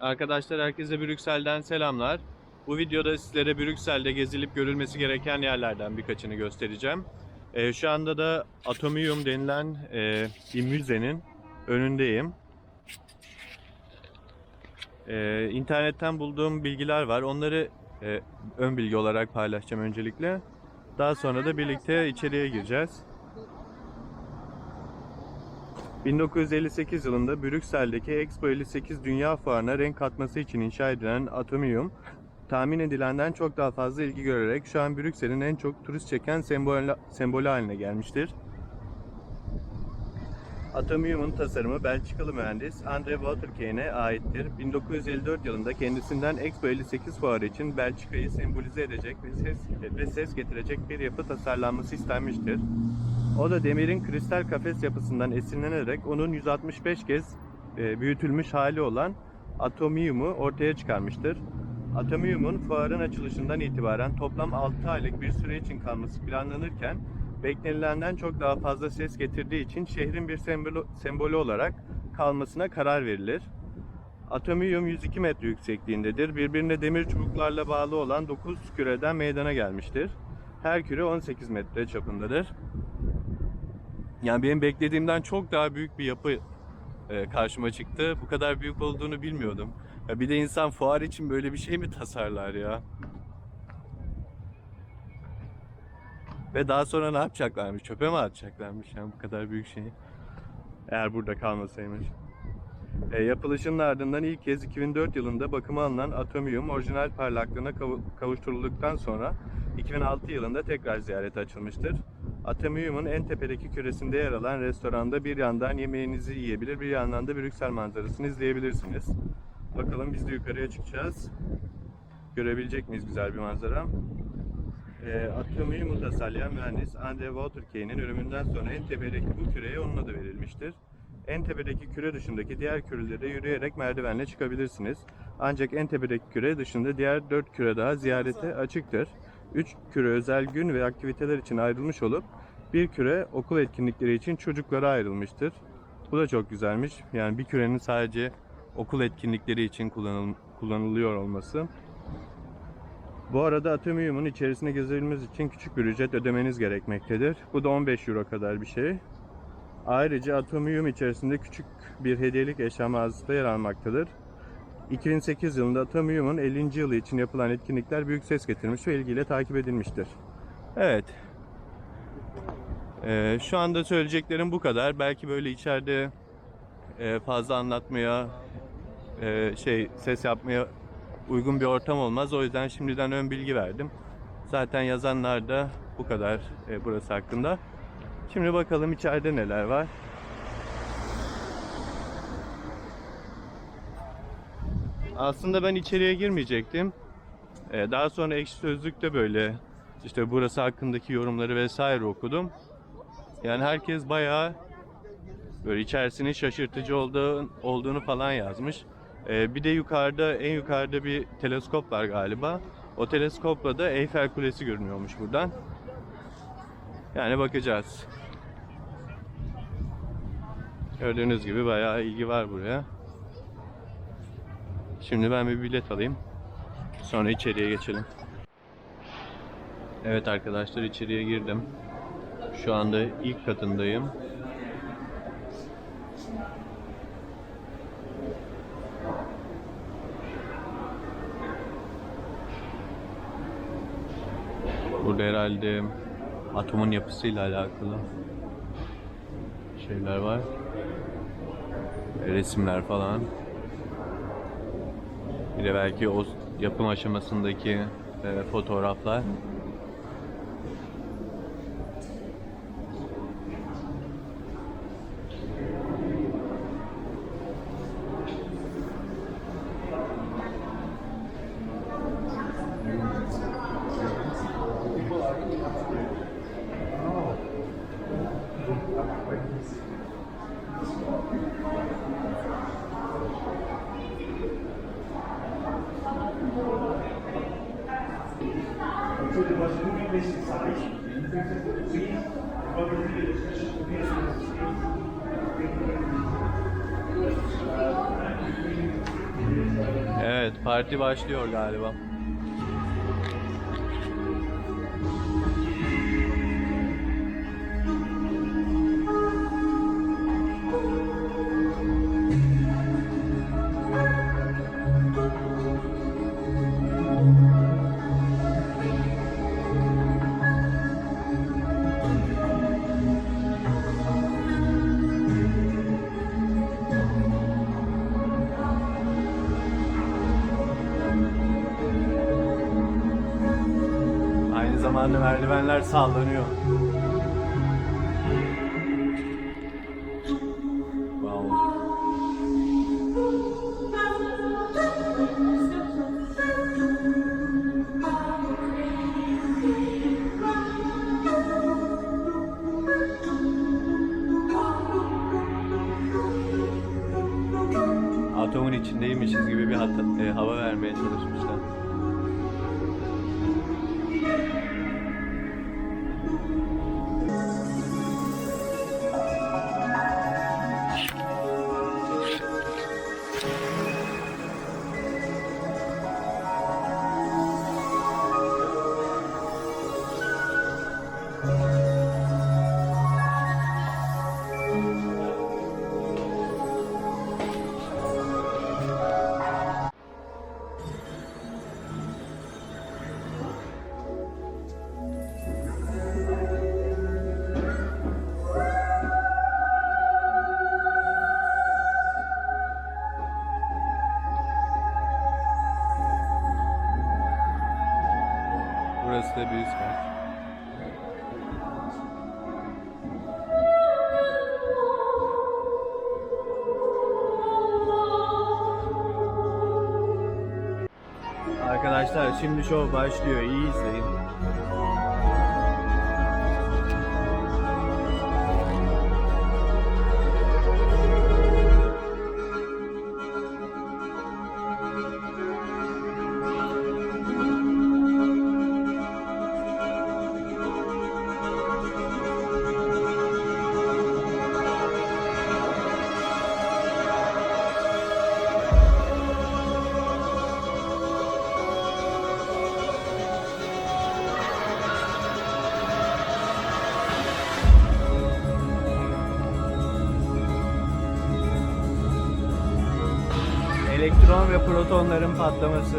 Arkadaşlar herkese Brüksel'den selamlar. Bu videoda sizlere Brüksel'de gezilip görülmesi gereken yerlerden birkaçını göstereceğim. Ee, şu anda da Atomium denilen e, bir müzenin önündeyim. Ee, internetten bulduğum bilgiler var. Onları e, ön bilgi olarak paylaşacağım öncelikle. Daha sonra da birlikte içeriye gireceğiz. 1958 yılında Brüksel'deki Expo 58 Dünya Fuarı'na renk katması için inşa edilen Atomium, tahmin edilenden çok daha fazla ilgi görerek şu an Brüksel'in en çok turist çeken sembol, sembolü haline gelmiştir. Atomium'un tasarımı Belçikalı mühendis Andre Waterkeen'e aittir. 1954 yılında kendisinden Expo 58 fuarı için Belçika'yı sembolize edecek ve ses, ve ses getirecek bir yapı tasarlanması istenmiştir. O da demirin kristal kafes yapısından esinlenerek onun 165 kez e, büyütülmüş hali olan Atomium'u ortaya çıkarmıştır. Atomium'un fuarın açılışından itibaren toplam 6 aylık bir süre için kalması planlanırken beklenilenden çok daha fazla ses getirdiği için şehrin bir sembolü, sembolü olarak kalmasına karar verilir. Atomium 102 metre yüksekliğindedir. Birbirine demir çubuklarla bağlı olan 9 küreden meydana gelmiştir. Her küre 18 metre çapındadır. Yani benim beklediğimden çok daha büyük bir yapı e, karşıma çıktı. Bu kadar büyük olduğunu bilmiyordum. Ya bir de insan fuar için böyle bir şey mi tasarlar ya? Ve daha sonra ne yapacaklarmış? Çöpe mi atacaklarmış yani bu kadar büyük şeyi? Eğer burada kalmasaymış. E, yapılışının ardından ilk kez 2004 yılında bakıma alınan Atomium orijinal parlaklığına kavu- kavuşturulduktan sonra 2006 yılında tekrar ziyarete açılmıştır. Atomium'un en tepedeki küresinde yer alan restoranda bir yandan yemeğinizi yiyebilir, bir yandan da Brüksel manzarasını izleyebilirsiniz. Bakalım biz de yukarıya çıkacağız. Görebilecek miyiz güzel bir manzara? E, Atomium'u tasarlayan mühendis Andre Waterkeen'in ölümünden sonra en tepedeki bu küreye onun adı verilmiştir. En tepedeki küre dışındaki diğer kürelere yürüyerek merdivenle çıkabilirsiniz. Ancak en tepedeki küre dışında diğer 4 küre daha ziyarete açıktır. 3 küre özel gün ve aktiviteler için ayrılmış olup bir küre okul etkinlikleri için çocuklara ayrılmıştır. Bu da çok güzelmiş. Yani bir kürenin sadece okul etkinlikleri için kullanıl- kullanılıyor olması. Bu arada Atomium'un içerisine gezebilmeniz için küçük bir ücret ödemeniz gerekmektedir. Bu da 15 euro kadar bir şey. Ayrıca Atomium içerisinde küçük bir hediyelik eşya mağazası da yer almaktadır. 2008 yılında Atomium'un 50. yılı için yapılan etkinlikler büyük ses getirmiş ve ilgiyle takip edilmiştir. Evet. Ee, şu anda söyleyeceklerim bu kadar. Belki böyle içeride e, fazla anlatmaya, e, şey ses yapmaya uygun bir ortam olmaz. O yüzden şimdiden ön bilgi verdim. Zaten yazanlar da bu kadar e, burası hakkında. Şimdi bakalım içeride neler var. Aslında ben içeriye girmeyecektim. Ee, daha sonra ekşi sözlükte böyle işte burası hakkındaki yorumları vesaire okudum. Yani herkes bayağı böyle içerisinin şaşırtıcı olduğu, olduğunu falan yazmış. Ee, bir de yukarıda en yukarıda bir teleskop var galiba. O teleskopla da Eyfel Kulesi görünüyormuş buradan. Yani bakacağız. Gördüğünüz gibi bayağı ilgi var buraya. Şimdi ben bir bilet alayım. Sonra içeriye geçelim. Evet arkadaşlar içeriye girdim. Şu anda ilk katındayım. Burada herhalde atomun yapısıyla alakalı şeyler var. Resimler falan. Bir de belki o yapım aşamasındaki e, fotoğraflar. It was moving this inside. In fact, we were really Evet, parti başlıyor galiba. Zamanda merdivenler sallanıyor. Wow. Atomun içindeymişiz gibi bir hata- e, hava vermeye çalışmışlar. Burası da büyük kat. Arkadaşlar şimdi şov başlıyor. İyi izleyin. Elektron ve protonların patlaması.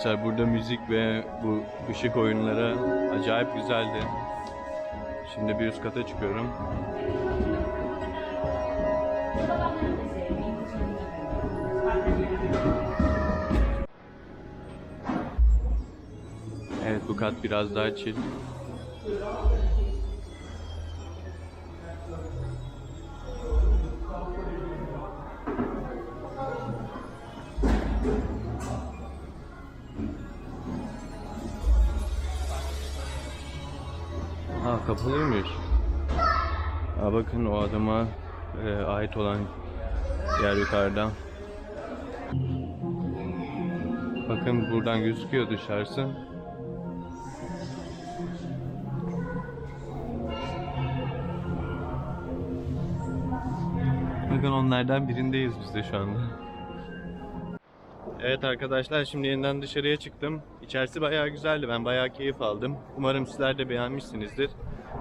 Arkadaşlar burada müzik ve bu ışık oyunları acayip güzeldi. Şimdi bir üst kata çıkıyorum. Evet bu kat biraz daha chill. Ha kapalıymış. Ha bakın o adama e, ait olan yer yukarıda. Bakın buradan gözüküyor dışarısı. Bakın onlardan birindeyiz biz de şu anda. Evet arkadaşlar şimdi yeniden dışarıya çıktım. İçerisi bayağı güzeldi. Ben bayağı keyif aldım. Umarım sizler de beğenmişsinizdir.